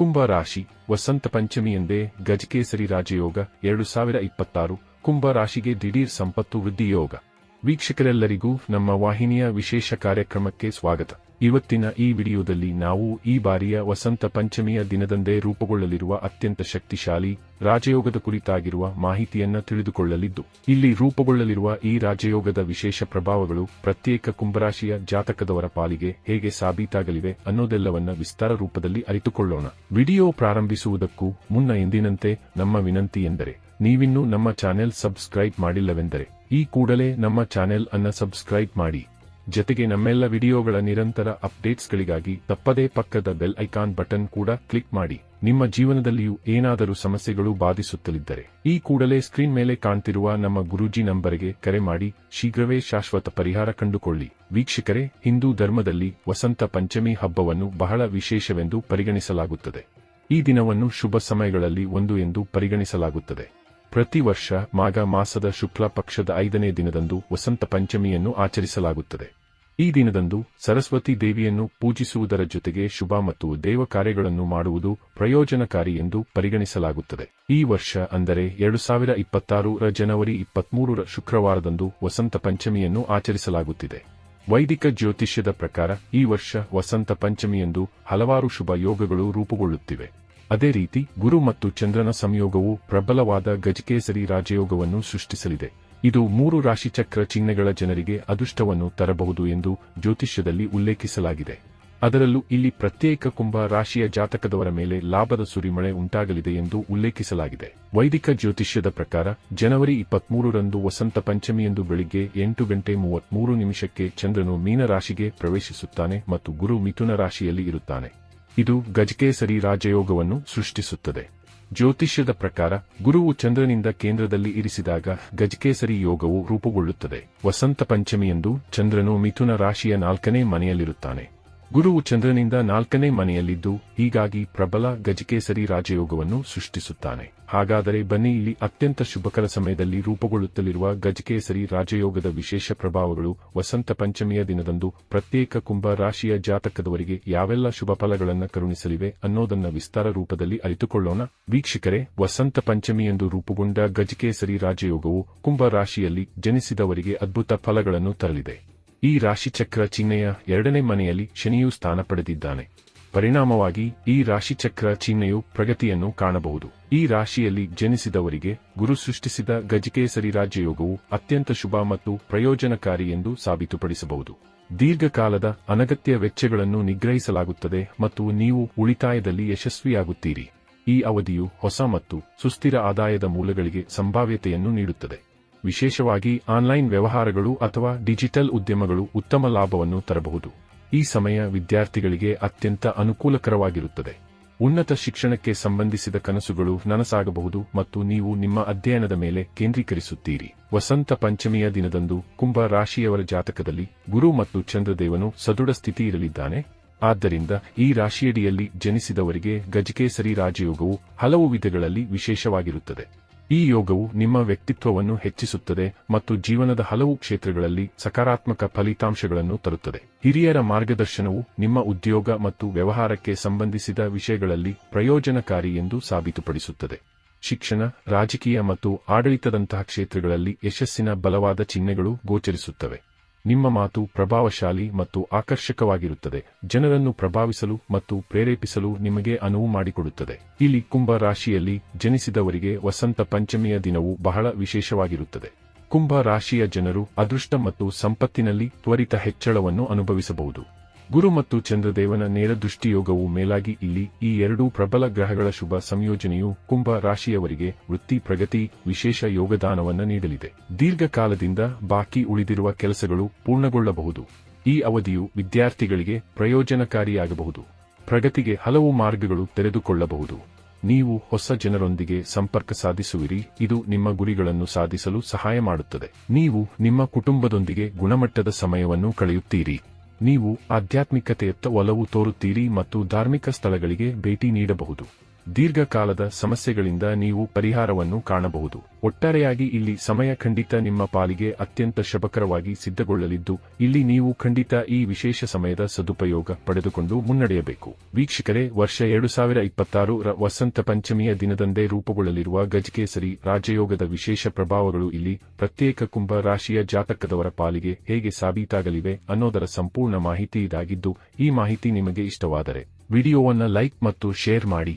ಕುಂಭ ರಾಶಿ, ವಸಂತ ಪಂಚಮಿ ಎಂದೇ ಗಜಕೇಸರಿ ರಾಜಯೋಗ, ಎರಡು ಸಾವಿರ ಇಪ್ಪತ್ತಾರು, ಕುಂಭ ರಾಶಿಗೆ ದಿಢೀರ್ ಸಂಪತ್ತು ವೃದ್ಧಿ ಯೋಗ ವೀಕ್ಷಕರೆಲ್ಲರಿಗೂ ನಮ್ಮ ವಾಹಿನಿಯ ವಿಶೇಷ ಕಾರ್ಯಕ್ರಮಕ್ಕೆ ಸ್ವಾಗತ. ಇವತ್ತಿನ ಈ ವಿಡಿಯೋದಲ್ಲಿ ನಾವು ಈ ಬಾರಿಯ ವಸಂತ ಪಂಚಮಿಯ ದಿನದಂದೇ ರೂಪುಗೊಳ್ಳಲಿರುವ ಅತ್ಯಂತ ಶಕ್ತಿಶಾಲಿ ರಾಜಯೋಗದ ಕುರಿತಾಗಿರುವ ಮಾಹಿತಿಯನ್ನ ತಿಳಿದುಕೊಳ್ಳಲಿದ್ದು, ಇಲ್ಲಿ ರೂಪುಗೊಳ್ಳಲಿರುವ ಈ ರಾಜಯೋಗದ ವಿಶೇಷ ಪ್ರಭಾವಗಳು ಪ್ರತ್ಯೇಕ ಕುಂಭರಾಶಿಯ ಜಾತಕದವರ ಪಾಲಿಗೆ ಹೇಗೆ ಸಾಬೀತಾಗಲಿವೆ ಅನ್ನೋದೆಲ್ಲವನ್ನ ವಿಸ್ತಾರ ರೂಪದಲ್ಲಿ ಅರಿತುಕೊಳ್ಳೋಣ. ವಿಡಿಯೋ ಪ್ರಾರಂಭಿಸುವುದಕ್ಕೂ ಮುನ್ನ ಎಂದಿನಂತೆ ನಮ್ಮ ವಿನಂತಿ ಎಂದರೆ ನೀವಿನ್ನೂ ನಮ್ಮ ಚಾನೆಲ್ ಸಬ್ಸ್ಕ್ರೈಬ್ ಮಾಡಿಲ್ಲವೆಂದರೆ, ಈ ಕೂಡಲೇ ನಮ್ಮ ಚಾನೆಲ್ ಅನ್ನ ಸಬ್ಸ್ಕ್ರೈಬ್ ಮಾಡಿ. ಜತೆಗೆ ನಮ್ಮೆಲ್ಲ ವಿಡಿಯೋಗಳ ನಿರಂತರ ಅಪ್ಡೇಟ್ಸ್ಗಳಿಗಾಗಿ ತಪ್ಪದೇ ಪಕ್ಕದ ಬೆಲ್ ಐಕಾನ್ ಬಟನ್ ಕೂಡ ಕ್ಲಿಕ್ ಮಾಡಿ. ನಿಮ್ಮ ಜೀವನದಲ್ಲಿಯೂ ಏನಾದರೂ ಸಮಸ್ಯೆಗಳು ಬಾಧಿಸುತ್ತಲಿದ್ದರೆ, ಈ ಕೂಡಲೇ ಸ್ಕ್ರೀನ್ ಮೇಲೆ ಕಾಣ್ತಿರುವ ನಮ್ಮ ಗುರೂಜಿ ನಂಬರ್ಗೆ ಕರೆ ಮಾಡಿ, ಶೀಘ್ರವೇ ಶಾಶ್ವತ ಪರಿಹಾರ ಕಂಡುಕೊಳ್ಳಿ. ವೀಕ್ಷಕರೇ, ಹಿಂದೂ ಧರ್ಮದಲ್ಲಿ ವಸಂತ ಪಂಚಮಿ ಹಬ್ಬವನ್ನು ಬಹಳ ವಿಶೇಷವೆಂದು ಪರಿಗಣಿಸಲಾಗುತ್ತದೆ. ಈ ದಿನವನ್ನು ಶುಭ ಸಮಯಗಳಲ್ಲಿ ಒಂದು ಎಂದು ಪರಿಗಣಿಸಲಾಗುತ್ತದೆ. ಪ್ರತಿ ವರ್ಷ ಮಾಘ ಮಾಸದ ಶುಕ್ಲ ಪಕ್ಷದ ಐದನೇ ದಿನದಂದು ವಸಂತ ಪಂಚಮಿಯನ್ನು ಆಚರಿಸಲಾಗುತ್ತದೆ. ಈ ದಿನದಂದು ಸರಸ್ವತಿ ದೇವಿಯನ್ನು ಪೂಜಿಸುವುದರ ಜೊತೆಗೆ ಶುಭ ಮತ್ತು ದೇವ ಕಾರ್ಯಗಳನ್ನು ಮಾಡುವುದು ಪ್ರಯೋಜನಕಾರಿ ಎಂದು ಪರಿಗಣಿಸಲಾಗುತ್ತದೆ. ಈ ವರ್ಷ ಅಂದರೆ ಎರಡು ಸಾವಿರ ಇಪ್ಪತ್ತಾರರ ಜನವರಿ ಇಪ್ಪತ್ಮೂರರ ಶುಕ್ರವಾರದಂದು ವಸಂತ ಪಂಚಮಿಯನ್ನು ಆಚರಿಸಲಾಗುತ್ತಿದೆ. ವೈದಿಕ ಜ್ಯೋತಿಷ್ಯದ ಪ್ರಕಾರ ಈ ವರ್ಷ ವಸಂತ ಪಂಚಮಿಯಂದು ಹಲವಾರು ಶುಭ ಯೋಗಗಳು ರೂಪುಗೊಳ್ಳುತ್ತಿವೆ. ಅದೇ ರೀತಿ ಗುರು ಮತ್ತು ಚಂದ್ರನ ಸಂಯೋಗವು ಪ್ರಬಲವಾದ ಗಜಕೇಸರಿ ರಾಜಯೋಗವನ್ನು ಸೃಷ್ಟಿಸಲಿದೆ. ಇದು ಮೂರು ರಾಶಿಚಕ್ರ ಚಿಹ್ನೆಗಳ ಜನರಿಗೆ ಅದೃಷ್ಟವನ್ನು ತರಬಹುದು ಎಂದು ಜ್ಯೋತಿಷ್ಯದಲ್ಲಿ ಉಲ್ಲೇಖಿಸಲಾಗಿದೆ. ಅದರಲ್ಲೂ ಇಲ್ಲಿ ಪ್ರತ್ಯೇಕ ಕುಂಭ ರಾಶಿಯ ಜಾತಕದವರ ಮೇಲೆ ಲಾಭದ ಸುರಿಮಳೆ ಉಂಟಾಗಲಿದೆ ಎಂದು ಉಲ್ಲೇಖಿಸಲಾಗಿದೆ. ವೈದಿಕ ಜ್ಯೋತಿಷ್ಯದ ಪ್ರಕಾರ ಜನವರಿ ಇಪ್ಪತ್ಮೂರರಂದು ವಸಂತ ಪಂಚಮಿಯಂದು ಬೆಳಿಗ್ಗೆ ಎಂಟು ಗಂಟೆ ಮೂವತ್ಮೂರು ನಿಮಿಷಕ್ಕೆ ಚಂದ್ರನು ಮೀನ ರಾಶಿಗೆ ಪ್ರವೇಶಿಸುತ್ತಾನೆ ಮತ್ತು ಗುರು ಮಿಥುನ ರಾಶಿಯಲ್ಲಿ ಇರುತ್ತಾನೆ. ಇದು ಗಜಕೇಸರಿ ರಾಜಯೋಗವನ್ನು ಸೃಷ್ಟಿಸುತ್ತದೆ. ಜ್ಯೋತಿಷ್ಯದ ಪ್ರಕಾರ, ಗುರುವು ಚಂದ್ರನಿಂದ ಕೇಂದ್ರದಲ್ಲಿ ಇರಿಸಿದಾಗ ಗಜಕೇಸರಿ ಯೋಗವು ರೂಪುಗೊಳ್ಳುತ್ತದೆ. ವಸಂತ ಪಂಚಮಿಯಂದು ಚಂದ್ರನು ಮಿಥುನ ರಾಶಿಯ ನಾಲ್ಕನೇ ಮನೆಯಲ್ಲಿರುತ್ತಾನೆ. ಗುರುವು ಚಂದ್ರನಿಂದ ನಾಲ್ಕನೇ ಮನೆಯಲ್ಲಿದ್ದು, ಹೀಗಾಗಿ ಪ್ರಬಲ ಗಜಕೇಸರಿ ರಾಜಯೋಗವನ್ನು ಸೃಷ್ಟಿಸುತ್ತಾನೆ. ಹಾಗಾದರೆ ಬನ್ನಿ ಇಲ್ಲಿ ಅತ್ಯಂತ ಶುಭಕರ ಸಮಯದಲ್ಲಿ ರೂಪುಗೊಳ್ಳುತ್ತಲಿರುವ ಗಜಕೇಸರಿ ರಾಜಯೋಗದ ವಿಶೇಷ ಪ್ರಭಾವಗಳು ವಸಂತ ಪಂಚಮಿಯ ದಿನದಂದು ಪ್ರತ್ಯೇಕ ಕುಂಭ ರಾಶಿಯ ಜಾತಕದವರಿಗೆ ಯಾವೆಲ್ಲ ಶುಭ ಫಲಗಳನ್ನು ಕರುಣಿಸಲಿವೆ ಅನ್ನೋದನ್ನ ವಿಸ್ತಾರ ರೂಪದಲ್ಲಿ ಅರಿತುಕೊಳ್ಳೋಣ. ವೀಕ್ಷಕರೇ, ವಸಂತ ಪಂಚಮಿಯಂದು ರೂಪುಗೊಂಡ ಗಜಕೇಸರಿ ರಾಜಯೋಗವು ಕುಂಭ ರಾಶಿಯಲ್ಲಿ ಜನಿಸಿದವರಿಗೆ ಅದ್ಭುತ ಫಲಗಳನ್ನು ತರಲಿದೆ. ಈ ರಾಶಿಚಕ್ರ ಚಿಹ್ನೆಯ ಎರಡನೇ ಮನೆಯಲ್ಲಿ ಶನಿಯು ಸ್ಥಾನ ಪಡೆದಿದ್ದಾನೆ. ಪರಿಣಾಮವಾಗಿ ಈ ರಾಶಿಚಕ್ರ ಚಿಹ್ನೆಯು ಪ್ರಗತಿಯನ್ನು ಕಾಣಬಹುದು. ಈ ರಾಶಿಯಲ್ಲಿ ಜನಿಸಿದವರಿಗೆ ಗುರು ಸೃಷ್ಟಿಸಿದ ಗಜಕೇಸರಿ ರಾಜ್ಯಯೋಗವು ಅತ್ಯಂತ ಶುಭ ಮತ್ತು ಪ್ರಯೋಜನಕಾರಿ ಎಂದು ಸಾಬೀತುಪಡಿಸಬಹುದು. ದೀರ್ಘಕಾಲದ ಅನಗತ್ಯ ವೆಚ್ಚಗಳನ್ನು ನಿಗ್ರಹಿಸಲಾಗುತ್ತದೆ ಮತ್ತು ನೀವು ಉಳಿತಾಯದಲ್ಲಿ ಯಶಸ್ವಿಯಾಗುತ್ತೀರಿ. ಈ ಅವಧಿಯು ಹೊಸ ಮತ್ತು ಸುಸ್ಥಿರ ಆದಾಯದ ಮೂಲಗಳಿಗೆ ಸಂಭಾವ್ಯತೆಯನ್ನು ನೀಡುತ್ತದೆ. ವಿಶೇಷವಾಗಿ ಆನ್ಲೈನ್ ವ್ಯವಹಾರಗಳು ಅಥವಾ ಡಿಜಿಟಲ್ ಉದ್ಯಮಗಳು ಉತ್ತಮ ಲಾಭವನ್ನು ತರಬಹುದು. ಈ ಸಮಯ ವಿದ್ಯಾರ್ಥಿಗಳಿಗೆ ಅತ್ಯಂತ ಅನುಕೂಲಕರವಾಗಿರುತ್ತದೆ. ಉನ್ನತ ಶಿಕ್ಷಣಕ್ಕೆ ಸಂಬಂಧಿಸಿದ ಕನಸುಗಳು ನನಸಾಗಬಹುದು ಮತ್ತು ನೀವು ನಿಮ್ಮ ಅಧ್ಯಯನದ ಮೇಲೆ ಕೇಂದ್ರೀಕರಿಸುತ್ತೀರಿ. ವಸಂತ ಪಂಚಮಿಯ ದಿನದಂದು ಕುಂಭ ರಾಶಿಯವರ ಜಾತಕದಲ್ಲಿ ಗುರು ಮತ್ತು ಚಂದ್ರದೇವನು ಸದೃಢ ಸ್ಥಿತಿ ಇರಲಿದ್ದಾನೆ. ಆದ್ದರಿಂದ ಈ ರಾಶಿಯಡಿಯಲ್ಲಿ ಜನಿಸಿದವರಿಗೆ ಗಜಕೇಸರಿ ರಾಜಯೋಗವು ಹಲವು ವಿಧಗಳಲ್ಲಿ ವಿಶೇಷವಾಗಿರುತ್ತದೆ. ಈ ಯೋಗವು ನಿಮ್ಮ ವ್ಯಕ್ತಿತ್ವವನ್ನು ಹೆಚ್ಚಿಸುತ್ತದೆ ಮತ್ತು ಜೀವನದ ಹಲವು ಕ್ಷೇತ್ರಗಳಲ್ಲಿ ಸಕಾರಾತ್ಮಕ ಫಲಿತಾಂಶಗಳನ್ನು ತರುತ್ತದೆ. ಹಿರಿಯರ ಮಾರ್ಗದರ್ಶನವು ನಿಮ್ಮ ಉದ್ಯೋಗ ಮತ್ತು ವ್ಯವಹಾರಕ್ಕೆ ಸಂಬಂಧಿಸಿದ ವಿಷಯಗಳಲ್ಲಿ ಪ್ರಯೋಜನಕಾರಿ ಎಂದು ಸಾಬೀತುಪಡಿಸುತ್ತದೆ. ಶಿಕ್ಷಣ, ರಾಜಕೀಯ ಮತ್ತು ಆಡಳಿತದಂತಹ ಕ್ಷೇತ್ರಗಳಲ್ಲಿ ಯಶಸ್ಸಿನ ಬಲವಾದ ಚಿಹ್ನೆಗಳು ಗೋಚರಿಸುತ್ತವೆ. ನಿಮ್ಮ ಮಾತು ಪ್ರಭಾವಶಾಲಿ ಮತ್ತು ಆಕರ್ಷಕವಾಗಿರುತ್ತದೆ. ಜನರನ್ನು ಪ್ರಭಾವಿಸಲು ಮತ್ತು ಪ್ರೇರೇಪಿಸಲು ನಿಮಗೆ ಅನುವು ಮಾಡಿಕೊಡುತ್ತದೆ. ಇಲ್ಲಿ ಕುಂಭ ರಾಶಿಯಲ್ಲಿ ಜನಿಸಿದವರಿಗೆ ವಸಂತ ಪಂಚಮಿಯ ದಿನವು ಬಹಳ ವಿಶೇಷವಾಗಿರುತ್ತದೆ. ಕುಂಭ ರಾಶಿಯ ಜನರು ಅದೃಷ್ಟ ಮತ್ತು ಸಂಪತ್ತಿನಲ್ಲಿ ತ್ವರಿತ ಹೆಚ್ಚಳವನ್ನು ಅನುಭವಿಸಬಹುದು. ಗುರು ಮತ್ತು ಚಂದ್ರದೇವನ ನೇರ ದೃಷ್ಟಿಯೋಗವು ಮೇಲಾಗಿ ಇಲ್ಲಿ ಈ ಎರಡೂ ಪ್ರಬಲ ಗ್ರಹಗಳ ಶುಭ ಸಂಯೋಜನೆಯು ಕುಂಭ ರಾಶಿಯವರಿಗೆ ವೃತ್ತಿ ಪ್ರಗತಿ ವಿಶೇಷ ಯೋಗದಾನವನ್ನು ನೀಡಲಿದೆ. ದೀರ್ಘಕಾಲದಿಂದ ಬಾಕಿ ಉಳಿದಿರುವ ಕೆಲಸಗಳು ಪೂರ್ಣಗೊಳ್ಳಬಹುದು. ಈ ಅವಧಿಯು ವಿದ್ಯಾರ್ಥಿಗಳಿಗೆ ಪ್ರಯೋಜನಕಾರಿಯಾಗಬಹುದು. ಪ್ರಗತಿಗೆ ಹಲವು ಮಾರ್ಗಗಳು ತೆರೆದುಕೊಳ್ಳಬಹುದು. ನೀವು ಹೊಸ ಜನರೊಂದಿಗೆ ಸಂಪರ್ಕ ಸಾಧಿಸುವಿರಿ. ಇದು ನಿಮ್ಮ ಗುರಿಗಳನ್ನು ಸಾಧಿಸಲು ಸಹಾಯ ಮಾಡುತ್ತದೆ. ನೀವು ನಿಮ್ಮ ಕುಟುಂಬದೊಂದಿಗೆ ಗುಣಮಟ್ಟದ ಸಮಯವನ್ನು ಕಳೆಯುತ್ತೀರಿ. ನೀವು ಆಧ್ಯಾತ್ಮಿಕತೆಯತ್ತ ಒಲವು ತೋರುತ್ತೀರಿ ಮತ್ತು ಧಾರ್ಮಿಕ ಸ್ಥಳಗಳಿಗೆ ಭೇಟಿ ನೀಡಬಹುದು. ದೀರ್ಘಕಾಲದ ಸಮಸ್ಯೆಗಳಿಂದ ನೀವು ಪರಿಹಾರವನ್ನು ಕಾಣಬಹುದು. ಒಟ್ಟಾರೆಯಾಗಿ ಇಲ್ಲಿ ಸಮಯ ಖಂಡಿತ ನಿಮ್ಮ ಪಾಲಿಗೆ ಅತ್ಯಂತ ಶುಭಕರವಾಗಿ ಸಿದ್ಧಗೊಳ್ಳಲಿದ್ದು, ಇಲ್ಲಿ ನೀವು ಖಂಡಿತ ಈ ವಿಶೇಷ ಸಮಯದ ಸದುಪಯೋಗ ಪಡೆದುಕೊಂಡು ಮುನ್ನಡೆಯಬೇಕು. ವೀಕ್ಷಕರೇ, ವರ್ಷ ಎರಡು ಸಾವಿರ ಇಪ್ಪತ್ತಾರು ರ ವಸಂತ ಪಂಚಮಿಯ ದಿನದಂದೇ ರೂಪುಗೊಳ್ಳಲಿರುವ ಗಜಕೇಸರಿ ರಾಜಯೋಗದ ವಿಶೇಷ ಪ್ರಭಾವಗಳು ಇಲ್ಲಿ ಪ್ರತ್ಯೇಕ ಕುಂಭ ರಾಶಿಯ ಜಾತಕದವರ ಪಾಲಿಗೆ ಹೇಗೆ ಸಾಬೀತಾಗಲಿವೆ ಅನ್ನೋದರ ಸಂಪೂರ್ಣ ಮಾಹಿತಿ ಇದಾಗಿದ್ದು, ಈ ಮಾಹಿತಿ ನಿಮಗೆ ಇಷ್ಟವಾದರೆ ವಿಡಿಯೋವನ್ನ ಲೈಕ್ ಮತ್ತು ಶೇರ್ ಮಾಡಿ.